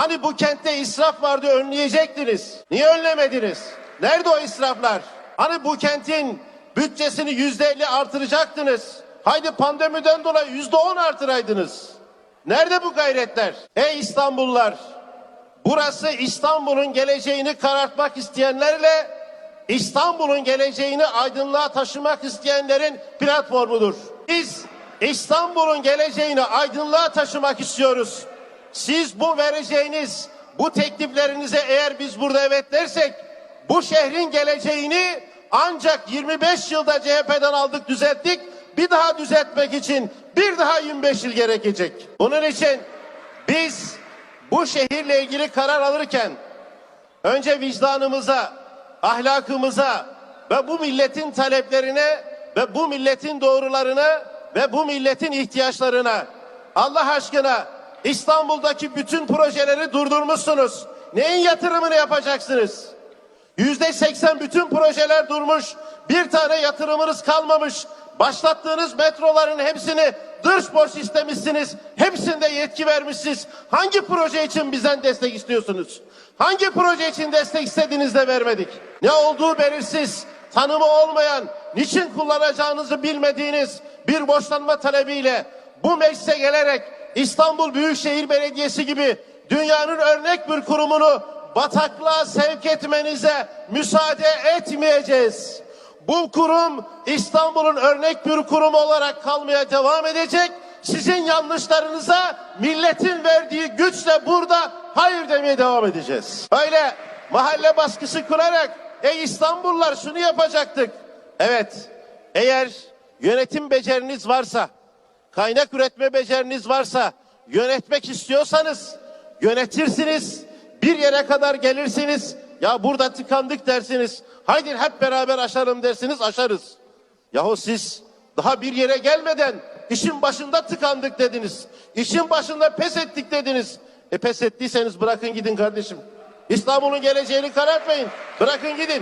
Hani bu kentte israf vardı önleyecektiniz. Niye önlemediniz? Nerede o israflar? Hani bu kentin bütçesini yüzde elli artıracaktınız. Haydi pandemiden dolayı yüzde on artıraydınız. Nerede bu gayretler? Ey İstanbullular! Burası İstanbul'un geleceğini karartmak isteyenlerle İstanbul'un geleceğini aydınlığa taşımak isteyenlerin platformudur. Biz İstanbul'un geleceğini aydınlığa taşımak istiyoruz. Siz bu vereceğiniz bu tekliflerinize eğer biz burada evet dersek bu şehrin geleceğini ancak 25 yılda CHP'den aldık düzelttik. Bir daha düzeltmek için bir daha 25 yıl gerekecek. Bunun için biz bu şehirle ilgili karar alırken önce vicdanımıza, ahlakımıza ve bu milletin taleplerine ve bu milletin doğrularına ve bu milletin ihtiyaçlarına Allah aşkına İstanbul'daki bütün projeleri durdurmuşsunuz. Neyin yatırımını yapacaksınız? Yüzde seksen bütün projeler durmuş. Bir tane yatırımınız kalmamış. Başlattığınız metroların hepsini dış borç istemişsiniz. Hepsinde yetki vermişsiniz. Hangi proje için bizden destek istiyorsunuz? Hangi proje için destek istediğiniz de vermedik? Ne olduğu belirsiz, tanımı olmayan, niçin kullanacağınızı bilmediğiniz bir borçlanma talebiyle bu meclise gelerek İstanbul Büyükşehir Belediyesi gibi dünyanın örnek bir kurumunu bataklığa sevk etmenize müsaade etmeyeceğiz. Bu kurum İstanbul'un örnek bir kurum olarak kalmaya devam edecek. Sizin yanlışlarınıza milletin verdiği güçle burada hayır demeye devam edeceğiz. Öyle mahalle baskısı kurarak ey İstanbullular şunu yapacaktık. Evet eğer yönetim beceriniz varsa kaynak üretme beceriniz varsa, yönetmek istiyorsanız yönetirsiniz. Bir yere kadar gelirsiniz. Ya burada tıkandık dersiniz. Haydi hep beraber aşarım dersiniz aşarız. Yahu siz daha bir yere gelmeden işin başında tıkandık dediniz. İşin başında pes ettik dediniz. E pes ettiyseniz bırakın gidin kardeşim. İstanbul'un geleceğini karartmayın. Bırakın gidin.